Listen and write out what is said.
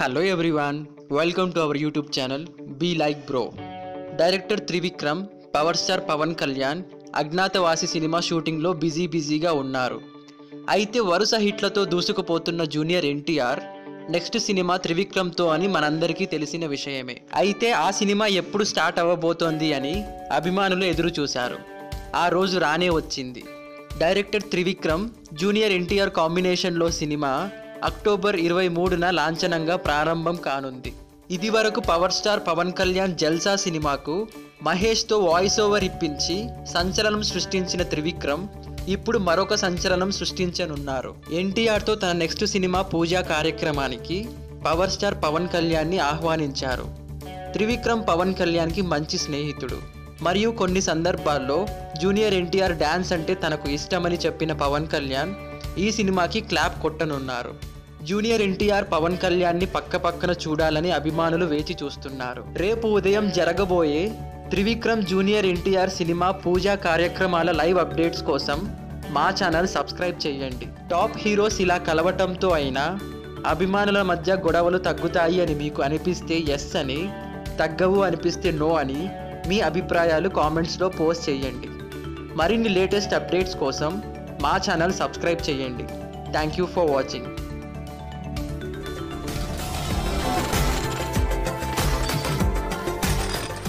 Hello everyone welcome to our YouTube channel be like bro director Trivikram power star Pawan Kalyan Agnyaathavaasi cinema షూటింగ్లో busy బిజీగా ఉన్నారు. అయితే వరుస హిట్లతో దూసుకుపోతున్న జూనియర్ ఎన్టీఆర్ నెక్స్ట్ సినిమా త్రివిక్రమ్తో అని మనందరికీ తెలిసిన విషయమే. అయితే ఆ సినిమా ఎప్పుడు స్టార్ట్ అవ్వబోతోంది అని అభిమానులు ఎదురు చూశారు. ఆ రోజు రానే వచ్చింది. డైరెక్టర్ త్రివిక్రమ్ జూనియర్ ఎన్టీఆర్ కాంబినేషన్లో సినిమా అక్టోబర్ ఇరవై మూడున లాంఛనంగా ప్రారంభం కానుంది. ఇది వరకు పవర్ స్టార్ పవన్ కళ్యాణ్ జల్సా సినిమాకు మహేష్తో వాయిస్ ఓవర్ ఇప్పించి సంచలనం సృష్టించిన త్రివిక్రమ్ ఇప్పుడు మరొక సంచలనం సృష్టించనున్నారు. ఎన్టీఆర్తో తన నెక్స్ట్ సినిమా పూజా కార్యక్రమానికి పవర్ స్టార్ పవన్ కళ్యాణ్ని ఆహ్వానించారు. త్రివిక్రమ్ పవన్ కళ్యాణ్కి మంచి స్నేహితుడు. మరియు కొన్ని సందర్భాల్లో జూనియర్ ఎన్టీఆర్ డ్యాన్స్ అంటే తనకు ఇష్టమని చెప్పిన పవన్ కళ్యాణ్ ఈ సినిమాకి క్లాప్ కొట్టనున్నారు. జూనియర్ ఎన్టీఆర్ పవన్ కళ్యాణ్ని పక్క పక్కన చూడాలని అభిమానులు వేచి చూస్తున్నారు. రేపు ఉదయం జరగబోయే త్రివిక్రమ్ జూనియర్ ఎన్టీఆర్ సినిమా పూజా కార్యక్రమాల లైవ్ అప్డేట్స్ కోసం మా ఛానల్ సబ్స్క్రైబ్ చేయండి. టాప్ హీరోస్ ఇలా కలవటంతో అయినా అభిమానుల మధ్య గొడవలు తగ్గుతాయి అని మీకు అనిపిస్తే ఎస్ అని తగ్గవు అనిపిస్తే నో అని మీ అభిప్రాయాలు కామెంట్స్లో పోస్ట్ చేయండి. మరిన్ని లేటెస్ట్ అప్డేట్స్ కోసం మా ఛానల్ సబ్స్క్రైబ్ చేయండి. Thank you for watching